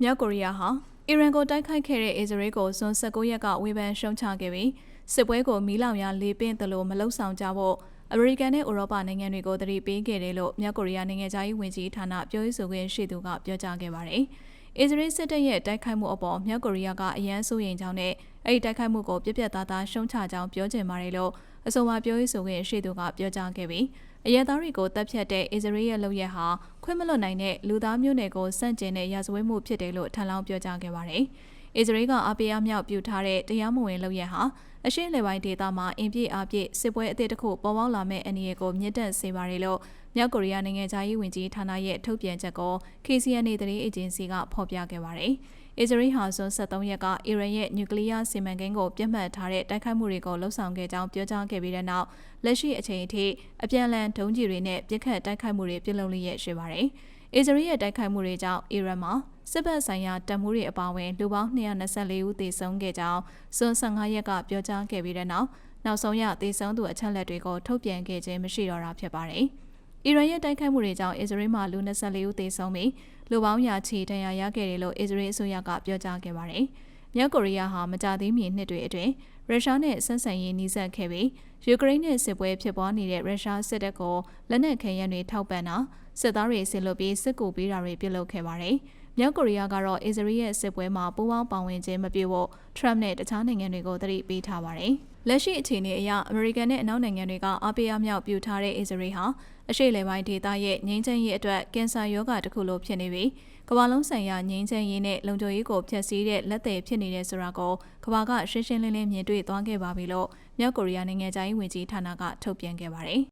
မြောက်ကိုရီးယားဟာအီရန်ကိုတိုက်ခိုက်ခဲ့တဲ့အစ္စရေးကိုဇွန်19ရက်ကဝေဖန်ရှုံချခဲ့ပြီးစစ်ပွဲကိုမီးလောင်ရာလေပင့်သလိုမလုံဆောင်ကြဖို့အမေရိကန်နဲ့ဥရောပနိုင်ငံတွေကိုတတိပေးခဲ့တယ်လို့မြောက်ကိုရီးယားနိုင်ငံသားရေးဝန်ကြီးဌာနပြောရေးဆိုခွင့်ရှိသူကပြောကြားခဲ့ပါတယ်။ အစ္စရေးစစ်တပ်ရဲ့တိုက်ခိုက်မှုအပေါ်မြောက်ကိုရီးယားကအရန်စိုးရိမ်ကြောင်းနဲ့အဲ့ဒီတိုက်ခိုက်မှုကိုပြက်ပြက်သားသားရှုံချကြောင်းပြောချင်ပါတယ်လို့အဆိုပါပြောရေးဆိုခွင့်ရှိသူကပြောကြားခဲ့ပြီးအရဲသားတွေကိုတပ်ဖြတ်တဲ့အစ္စရေးရဲ့လုပ်ရက်ဟာခွင့်မလွတ်နိုင်တဲ့လူသားမျိုးနွယ်ကိုစန့်ကျင်တဲ့ရာဇဝတ်မှုဖြစ်တယ်လို့ထပ်လောင်းပြောကြားခဲ့ပါတယ်။ အစ္စရေးကအပေးအမြောက်ပြုထားတဲ့တရားမဝင်လုပ်ရက်ဟာအရှင်းလေပိုင်းဒေသမှာအင်ပြည့်အပြည့်စစ်ပွဲအသစ်တစ်ခုပေါ်ပေါက်လာမဲ့အနေအကိုမြင့်တက်စေပါတယ်လို့မြောက်ကိုရီးယားနိုင်ငံသားရေးဝန်ကြီးဌာနရဲ့ထုတ်ပြန်ချက်ကို KCNA သတင်းအေဂျင်စီကဖော်ပြခဲ့ပါတယ်။အစ္စရေးဟာဇွန်23ရက်ကအီရန်ရဲ့နျူကလ িয়ার စီမံကိန်းကိုပြတ်မှတ်ထားတဲ့တိုက်ခိုက်မှုတွေကိုလှုံ့ဆော်ခဲ့ကြောင်းပြောကြားခဲ့ပြီးတဲ့နောက်လက်ရှိအချိန်အထိအပြန်အလှန်ဒုံးကျည်တွေနဲ့ပြစ်ခတ်တိုက်ခိုက်မှုတွေပြုလုပ်လျက်ရှိပါတယ်။ အစ္စရေးရဲ့တိုက်ခိုက်မှုတွေကြောင့်အီရန်မှာစစ်ဘက်ဆိုင်ရာတပ်မှုတွေအပါအဝင်လူပေါင်း224ဦးသေဆုံးခဲ့ကြောင်းဇွန်15ရက်ကပြောကြားခဲ့ပြီးတဲ့နောက်နောက်ဆုံးရသေဆုံးသူအချက်လက်တွေကိုထုတ်ပြန်ခဲ့ခြင်းမရှိတော့တာဖြစ်ပါတယ်။အီရန်ရဲ့တိုက်ခိုက်မှုတွေကြောင့်အစ္စရေးမှာလူ24ဦးသေဆုံးပြီးလူပေါင်းရာချီဒဏ်ရာရခဲ့တယ်လို့အစ္စရေးအစိုးရကပြောကြားခဲ့ပါတယ်။ မြောက်ကိုရီးယားဟာမကြသေးမီနှစ်တွေအတွင်းရုရှားနဲ့ဆက်ဆံရေးနှိစက်ခဲ့ပြီးယူကရိန်းနဲ့စစ်ပွဲဖြစ်ပွားနေတဲ့ရုရှားစစ်တပ်ကိုလက်နက်ခဲယမ်းတွေထောက်ပံ့တာစစ်သားတွေဆင်လွတ်ပြီးစစ်ကူပေးတာတွေပြုလုပ်ခဲ့ပါတယ်။ မြောက်ကိုရီးယားကတော့အစ္စရေးရဲ့စစ်ပွဲမှာပူးပေါင်းပါဝင်ခြင်းမပြုဖို့ထရမ့်နဲ့တခြားနိုင်ငံတွေကိုတတိပေးထားပါတယ်။လက်ရှိအခြေအနေအရအမေရိကန်နဲ့အနောက်နိုင်ငံတွေကအားပေးအားမြောက်ပြုထားတဲ့အစ္စရေးဟာအရှိလေပိုင်းဒေသရဲ့ငြိမ်းချမ်းရေးအတွက်ကင်ဆာရောဂါတစ်ခုလိုဖြစ်နေပြီးကမ္ဘာလုံးဆိုင်ရာငြိမ်းချမ်းရေးနဲ့လုံခြုံရေးကိုဖျက်ဆီးတဲ့လက်သည်ဖြစ်နေတဲ့ဆိုတာကိုကမ္ဘာကရှင်းရှင်းလင်းလင်းမြင်တွေ့သွားခဲ့ပါပြီလို့မြောက်ကိုရီးယားနိုင်ငံသားရေးဝန်ကြီးဌာနကထုတ်ပြန်ခဲ့ပါတယ်